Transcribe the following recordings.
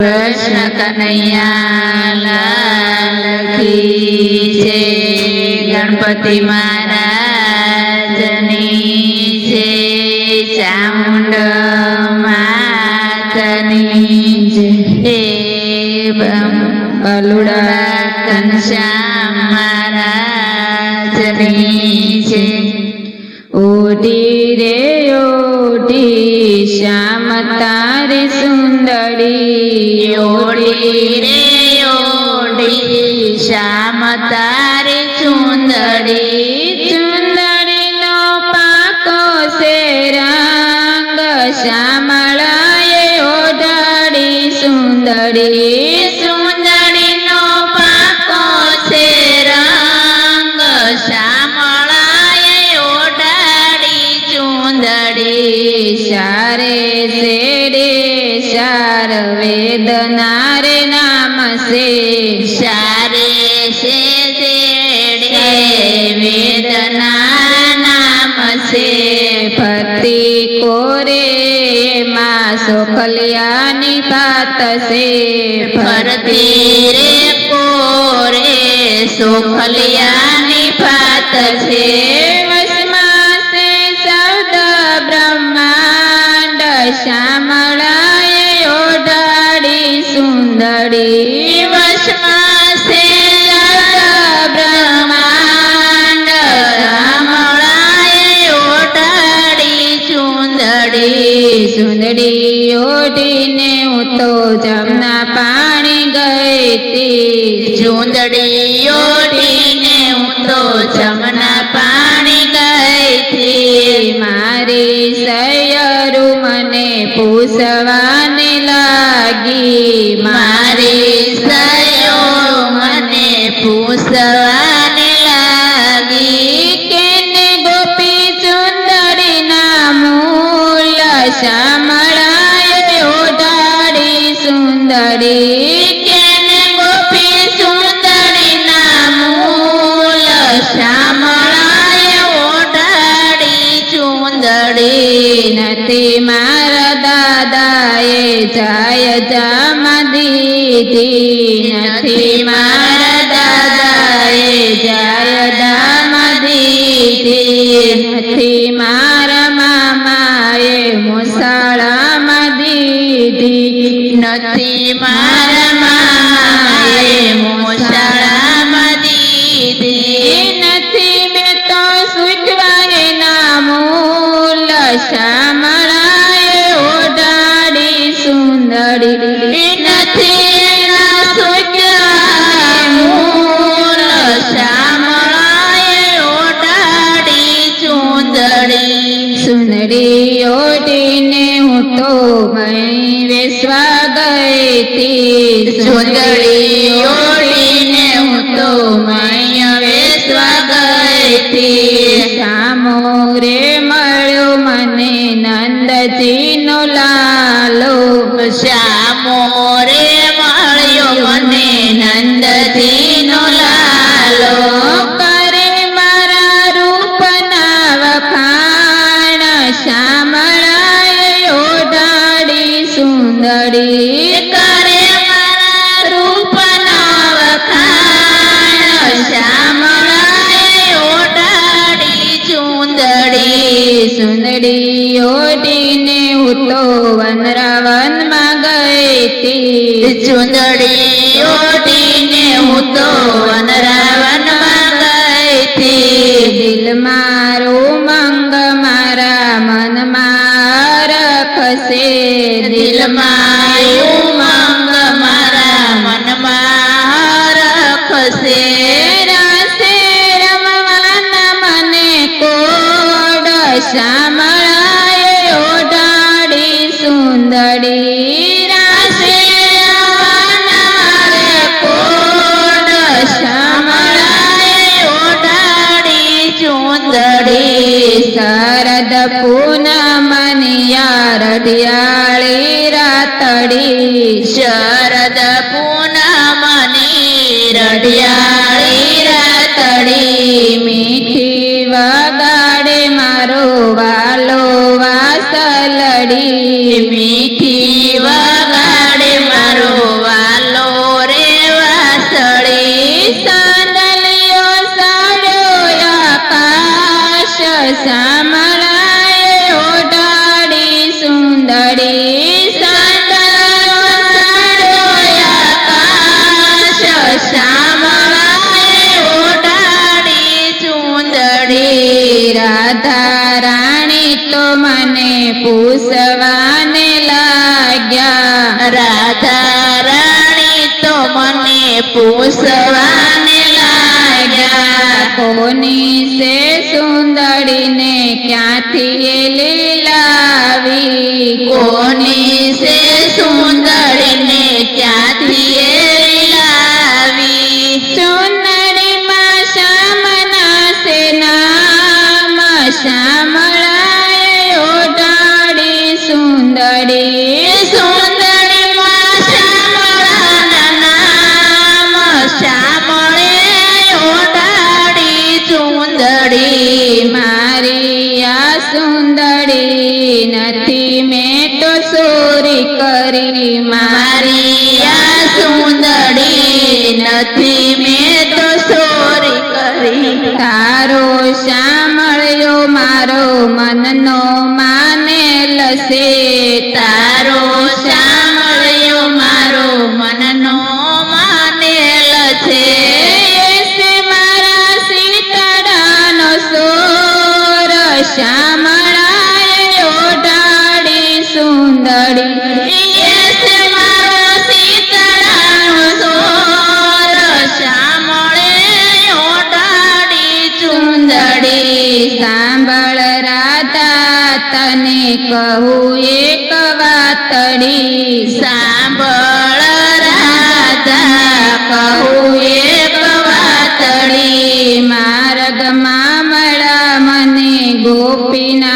કૃષ્ણ કનૈયા લાલ કી છે ગણપતિ મહારાજની છે ચામુંડ માતની છે બલુડા ઘનશ્યામ મહારાજની છે ઓટી રે ઓટી શ્યામ রে શાર વેદનારે નામ છે સારે શેડે વેદના નામ છે ભરતી કોરે માં સોખલિયાની પાત છે ભરતી રે કોરે સોખલિયાની પાત છે સુંદડી સુંદડી ઓઢીને હું તો જમના પાણી ગઈ તી સુંદડી ઓઢીને હું તો જમના પાણી ગઈ તી મારી સૈયરું મને પૂછવાને લાગી. મારી મૂલ શ્યામળાએ ઓઢાડી સુંદરી, કેને ગોપી સુંદરી ના મૂલ શ્યામળાએ ઓઢાડી ચુંદડી નથી મારા દાદાએ જાય જામા દીધી નથી મારા દાદાએ જાય દામા દીધી નથી મારા મુસાળામાં દીધી નથી મારા. ગઈ તી ચુંદડી ઓઢીને હું તો વનરાવનમાં ગઈ હતી દિલ મારો મંગ, મારા મનમાં રખશે. દિલ મારું મંગ, મારા મનમાં રખશે. રાસે રમવાના મને કોડ શ્યામળાએ શરદ પૂનમને યારઢિયાળી રાતડી શરદ પૂનમને રઢિયાળી રાતડી મીઠી વગાડે મારો વાલો વાસલડી મીઠી વગાડે મારો વાલો રે વાસળી રસામલાએ ઓઢાડી સુંદરી રાધા તો મને પૂછવાને લાગ્યા. રાધા તો મને પૂછવાને લાગ્યા. કોની સુંદરીને ક્યાંથી એ લીલાવી? કોની છે સુંદરીને ક્યાંથી એ લાવી સુંદરીમાં શ્યામના છે નામ, શ્યામળાએ ડાળી સુંદરી સુંદરીમાં નથી મેં તો ચોરી કરી મારી આ સુંદરી નથી મેં તો ચોરી કરી. તારો શ્યામળ્યો મારો મનનો માને લસે તારો શ્યામળ્યો મારો મનનો માનેલ છે. છે મારા સીતડાનો સોર શ્યામળાએ વાતડી સાંભળ રાધા કહું એક વાતડી માર્ગમાં મળા મને ગોપીના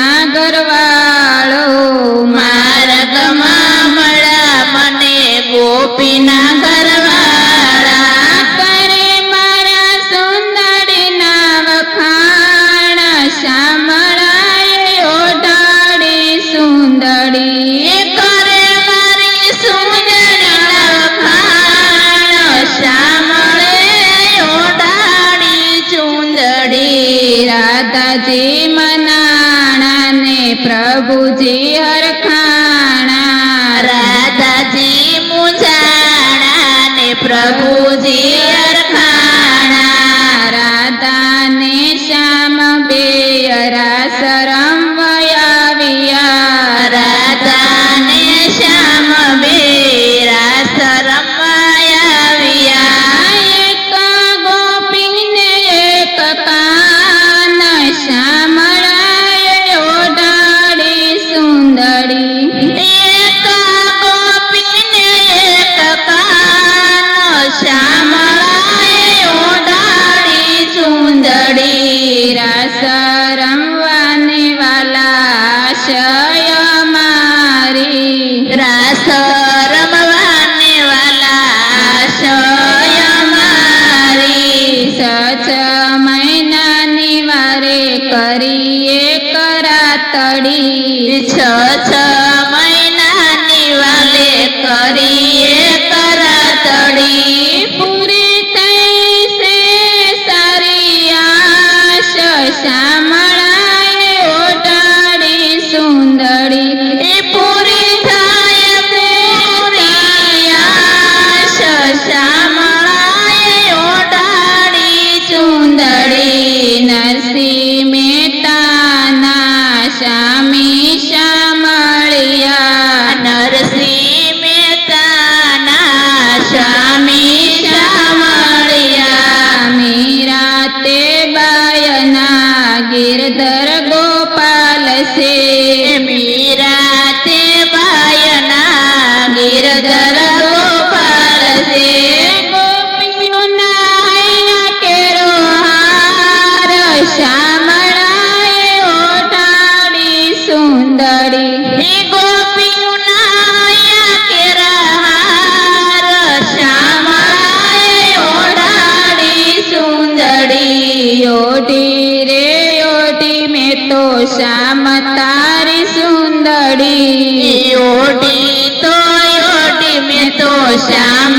રાધાજી મનાણા ને પ્રભુજી હરખાણા. રાધાજી મુજાણા ને પ્રભુજી અરખાણા કરીએ કરાતડી છ છ મહિનાની વાલે કરીએ સુંદરી ઓઢી તો ઓડી મેં તો શ્યામ